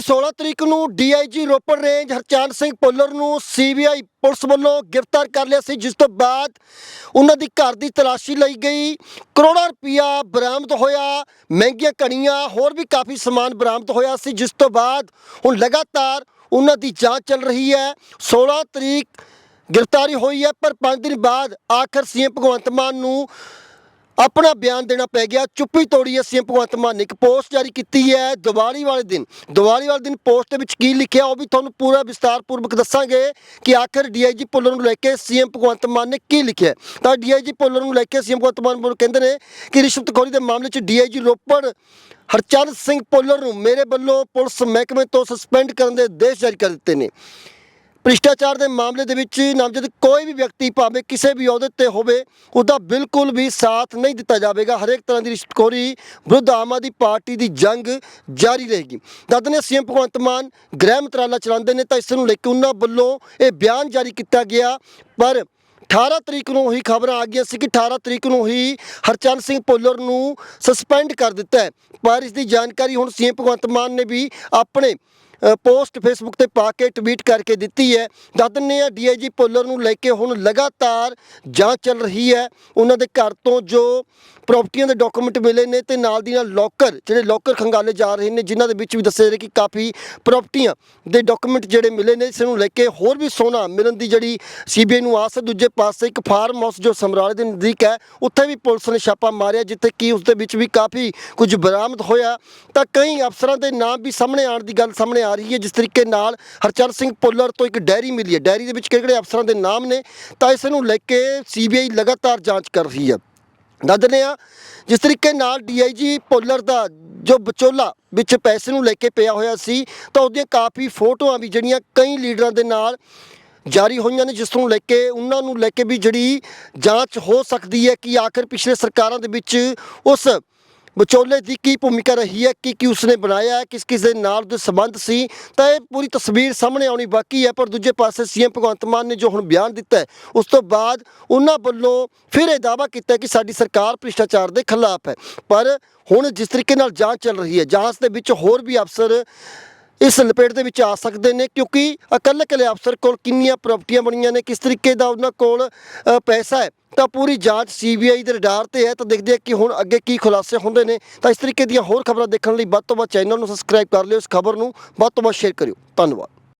ਬੀਤੀ 16 ਤਰੀਕ ਨੂੰ ਡੀਆਈਜੀ ਰੋਪੜ ਰੇਂਜ ਹਰਚੰਦ ਸਿੰਘ ਪੁੱਲਰ ਨੂੰ ਸੀਬੀਆਈ ਪੁਲਿਸ ਵੱਲੋਂ ਗ੍ਰਿਫਤਾਰ ਕਰ ਲਿਆ ਸੀ, ਜਿਸ ਤੋਂ ਬਾਅਦ ਉਹਨਾਂ ਦੀ ਘਰ ਦੀ ਤਲਾਸ਼ੀ ਲਈ ਗਈ। ਕਰੋੜਾਂ ਰੁਪਇਆ ਬਰਾਮਦ ਹੋਇਆ, ਮਹਿੰਗੀਆਂ ਕਣੀਆਂ, ਹੋਰ ਵੀ ਕਾਫੀ ਸਮਾਨ ਬਰਾਮਦ ਹੋਇਆ ਸੀ, ਜਿਸ ਤੋਂ ਬਾਅਦ ਹੁਣ ਲਗਾਤਾਰ ਉਹਨਾਂ ਦੀ ਜਾਂਚ ਚੱਲ ਰਹੀ ਹੈ। 16 ਤਰੀਕ ਗ੍ਰਿਫਤਾਰੀ ਹੋਈ ਹੈ, ਪਰ 5 ਦਿਨ ਬਾਅਦ ਆਖਰ ਸੀਐਮ ਭਗਵੰਤ ਮਾਨ ਨੂੰ ਆਪਣਾ ਬਿਆਨ ਦੇਣਾ ਪੈ ਗਿਆ। ਚੁੱਪੀ ਤੋੜੀ ਹੈ ਸੀਐਮ ਭਗਵੰਤ ਮਾਨ ਨੇ। ਇੱਕ ਪੋਸਟ ਜਾਰੀ ਕੀਤੀ ਹੈ ਦੀਵਾਲੀ ਵਾਲੇ ਦਿਨ। ਦੀਵਾਲੀ ਵਾਲੇ ਦਿਨ ਪੋਸਟ ਦੇ ਵਿੱਚ ਕੀ ਲਿਖਿਆ, ਉਹ ਵੀ ਤੁਹਾਨੂੰ ਪੂਰਾ ਵਿਸਤਾਰਪੂਰਵਕ ਦੱਸਾਂਗੇ ਕਿ ਆਖਰ ਡੀਆਈਜੀ ਭੁੱਲਰ ਨੂੰ ਲੈ ਕੇ ਸੀਐਮ ਭਗਵੰਤ ਮਾਨ ਨੇ ਕੀ ਲਿਖਿਆ ਹੈ। ਤਾਂ ਡੀਆਈਜੀ ਭੁੱਲਰ ਨੂੰ ਲੈ ਕੇ ਸੀਐਮ ਭਗਵੰਤ ਮਾਨ ਵੱਲੋਂ ਕਹਿੰਦੇ ਨੇ ਕਿ ਰਿਸ਼ਵਤਖੋਰੀ ਦੇ ਮਾਮਲੇ 'ਚ ਡੀਆਈਜੀ ਰੋਪੜ ਹਰਚੰਦ ਸਿੰਘ ਭੁੱਲਰ ਨੂੰ ਮੇਰੇ ਵੱਲੋਂ ਪੁਲਿਸ ਮਹਿਕਮੇ ਤੋਂ ਸਸਪੈਂਡ ਕਰਨ ਦੇ ਆਦੇਸ਼ ਜਾਰੀ ਕਰ ਦਿੱਤੇ ਨੇ। ਭ੍ਰਿਸ਼ਟਾਚਾਰ ਦੇ ਮਾਮਲੇ ਦੇ ਵਿੱਚ ਨਾਮਜ਼ਦ ਕੋਈ ਵੀ ਵਿਅਕਤੀ, ਭਾਵੇਂ ਕਿਸੇ ਵੀ ਅਹੁਦੇ ਤੇ ਹੋਵੇ, ਉਹਦਾ ਬਿਲਕੁਲ ਵੀ ਸਾਥ ਨਹੀਂ ਦਿੱਤਾ ਜਾਵੇਗਾ। ਹਰੇਕ ਤਰ੍ਹਾਂ ਦੀ ਰਿਸ਼ਵਤਖੋਰੀ ਵਿਰੁੱਧ ਆਮ ਆਦਮੀ ਪਾਰਟੀ ਦੀ ਜੰਗ ਜਾਰੀ ਰਹੇਗੀ। ਦੱਸਦੇ ਸੀਐਮ ਭਗਵੰਤ ਮਾਨ ਗ੍ਰਹਿ ਮੰਤਰਾਲਾ ਚਲਾਉਂਦੇ ਨੇ ਤਾਂ ਇਸ ਨੂੰ ਲੈ ਕੇ ਉਹਨਾਂ ਵੱਲੋਂ ਇਹ ਬਿਆਨ ਜਾਰੀ ਕੀਤਾ ਗਿਆ। ਪਰ 18 ਤਰੀਕ ਨੂੰ ਹੀ ਖਬਰਾਂ ਆ ਗਈਆਂ ਸੀ ਕਿ 18 ਤਰੀਕ ਨੂੰ ਹੀ ਹਰਚੰਦ ਸਿੰਘ ਪੁੱਲਰ ਨੂੰ ਸਸਪੈਂਡ ਕਰ ਦਿੱਤਾ ਹੈ। ਪਰ ਇਸ ਦੀ ਜਾਣਕਾਰੀ ਹੁਣ ਸੀਐਮ ਭਗਵੰਤ ਮਾਨ ਨੇ ਵੀ ਆਪਣੇ ਪੋਸਟ ਫੇਸਬੁੱਕ ਤੇ ਪਾ ਕੇ ਟਵੀਟ ਕਰਕੇ ਦਿੱਤੀ ਹੈ। ਦੱਸ ਦਿੰਦੇ ਆ ਡੀਆਈਜੀ ਪੁੱਲਰ ਨੂੰ ਲੈ ਕੇ ਹੁਣ ਲਗਾਤਾਰ ਜਾਂਚ ਚੱਲ ਰਹੀ ਹੈ। ਉਹਨਾਂ ਦੇ ਘਰ ਤੋਂ ਜੋ ਪ੍ਰਾਪਰਟੀਆਂ ਦੇ ਡਾਕੂਮੈਂਟ ਮਿਲੇ ਨੇ ਤੇ ਨਾਲ ਦੀ ਨਾਲ ਲੋਕਰ ਜਿਹੜੇ ਲੋਕਰ ਖੰਗਾਲੇ ਜਾ ਰਹੇ ਨੇ, ਜਿਨ੍ਹਾਂ ਦੇ ਵਿੱਚ ਵੀ ਦੱਸਿਆ ਜਾ ਰਿਹਾ ਕਿ ਕਾਫੀ ਪ੍ਰਾਪਰਟੀਆਂ ਦੇ ਡਾਕੂਮੈਂਟ ਜਿਹੜੇ ਮਿਲੇ ਨੇ, ਇਸ ਨੂੰ ਲੈ ਕੇ ਹੋਰ ਵੀ ਸੋਨਾ ਮਿਲਣ ਦੀ ਜਿਹੜੀ ਸੀਬੀਆਈ ਨੂੰ ਆਸ ਹੈ। ਦੂਜੇ ਪਾਸੇ ਇੱਕ ਫਾਰਮ ਹਾਊਸ ਜੋ ਸਮਰਾਲੇ ਦੇ ਨਜ਼ਦੀਕ ਹੈ, ਉੱਥੇ ਵੀ ਪੁਲਿਸ ਨੇ ਛਾਪਾ ਮਾਰਿਆ, ਜਿੱਥੇ ਕਿ ਉਸ ਦੇ ਵਿੱਚ ਵੀ ਕਾਫੀ ਕੁਝ ਬਰਾਮਦ ਹੋਇਆ। ਤਾਂ ਕਈ ਅਫਸਰਾਂ ਦੇ ਨਾਮ ਵੀ ਸਾਹਮਣੇ ਆਉਣ ਦੀ ਗੱਲ ਸਾਹਮਣੇ ਆ ਰਹੀ ਹੈ, ਜਿਸ ਤਰੀਕੇ ਨਾਲ ਹਰਚੰਦ ਸਿੰਘ ਪੁੱਲਰ ਤੋਂ ਇੱਕ ਡੈਰੀ ਮਿਲੀ ਹੈ। ਡੈਰੀ ਦੇ ਵਿੱਚ ਕਿਹੜੇ ਕਿਹੜੇ ਅਫਸਰਾਂ ਦੇ ਨਾਮ ਨੇ, ਤਾਂ ਇਸ ਨੂੰ ਲੈ ਕੇ ਸੀਬੀਆਈ ਲਗਾਤਾਰ ਜਾਂਚ ਕਰ ਰਹੀ ਹੈ। ਦੱਸ ਦਿੰਦੇ ਆ ਜਿਸ ਤਰੀਕੇ ਨਾਲ ਡੀਆਈਜੀ ਪੁੱਲਰ ਦਾ ਜੋ ਵਿਚੋਲਾ ਵਿੱਚ ਪੈਸੇ ਨੂੰ ਲੈ ਕੇ ਪਿਆ ਹੋਇਆ ਸੀ, ਤਾਂ ਉਹਦੀਆਂ ਕਾਫੀ ਫੋਟੋਆਂ ਵੀ ਜਿਹੜੀਆਂ ਕਈ ਲੀਡਰਾਂ ਦੇ ਨਾਲ ਜਾਰੀ ਹੋਈਆਂ ਨੇ, ਜਿਸ ਨੂੰ ਲੈ ਕੇ, ਉਹਨਾਂ ਨੂੰ ਲੈ ਕੇ ਵੀ ਜਿਹੜੀ ਜਾਂਚ ਹੋ ਸਕਦੀ ਹੈ ਕਿ ਆਖਰ ਪਿਛਲੇ ਸਰਕਾਰਾਂ ਦੇ ਵਿੱਚ ਉਸ ਵਿਚੋਲੇ ਦੀ ਕੀ ਭੂਮਿਕਾ ਰਹੀ ਹੈ? ਕੀ ਕੀ ਉਸਨੇ ਬਣਾਇਆ ਹੈ? ਕਿਸ ਕਿਸ ਦੇ ਨਾਲ ਦੇ ਸੰਬੰਧ ਸੀ? ਤਾਂ ਇਹ ਪੂਰੀ ਤਸਵੀਰ ਸਾਹਮਣੇ ਆਉਣੀ ਬਾਕੀ ਹੈ, ਪਰ ਦੂਜੇ ਪਾਸੇ ਸੀਐਮ ਭਗਵੰਤ ਮਾਨ ਨੇ ਜੋ ਹੁਣ ਬਿਆਨ ਦਿੱਤਾ ਉਸ ਤੋਂ ਬਾਅਦ ਉਹਨਾਂ ਵੱਲੋਂ ਫਿਰ ਇਹ ਦਾਅਵਾ ਕੀਤਾ ਕਿ ਸਾਡੀ ਸਰਕਾਰ ਭ੍ਰਿਸ਼ਟਾਚਾਰ ਦੇ ਖਿਲਾਫ ਹੈ। ਪਰ ਹੁਣ ਜਿਸ ਤਰੀਕੇ ਨਾਲ ਜਾਂਚ ਚੱਲ ਰਹੀ ਹੈ ਜਾਂਚ ਦੇ ਵਿੱਚ ਹੋਰ ਵੀ ਅਫਸਰ ਇਸ ਲਪੇਟ ਦੇ ਵਿੱਚ ਆ ਸਕਦੇ ਨੇ, ਕਿਉਂਕਿ ਇਕੱਲੇ ਇਕੱਲੇ ਅਫਸਰ ਕੋਲ ਕਿੰਨੀਆਂ ਪ੍ਰਾਪਰਟੀਆਂ ਬਣੀਆਂ ਨੇ, ਕਿਸ ਤਰੀਕੇ ਦਾ ਉਹਨਾਂ ਕੋਲ ਪੈਸਾ ਹੈ, ਤਾਂ ਪੂਰੀ ਜਾਂਚ ਸੀਬੀਆਈ ਦੇ ਰਡਾਰ ਤੇ ਹੈ, ਤਾਂ ਦੇਖਦੇ ਆ ਕਿ ਹੁਣ ਅੱਗੇ ਕੀ ਖੁਲਾਸੇ ਹੁੰਦੇ ਨੇ। ਤਾਂ ਇਸ ਤਰੀਕੇ ਦੀਆਂ ਹੋਰ ਖਬਰਾਂ ਦੇਖਣ ਲਈ ਵੱਧ ਤੋਂ ਵੱਧ ਚੈਨਲ ਨੂੰ ਸਬਸਕ੍ਰਾਈਬ ਕਰ ਲਿਓ ਇਸ ਖਬਰ ਨੂੰ, ਵੱਧ ਤੋਂ ਵੱਧ ਸ਼ੇਅਰ ਕਰਿਓ। ਧੰਨਵਾਦ।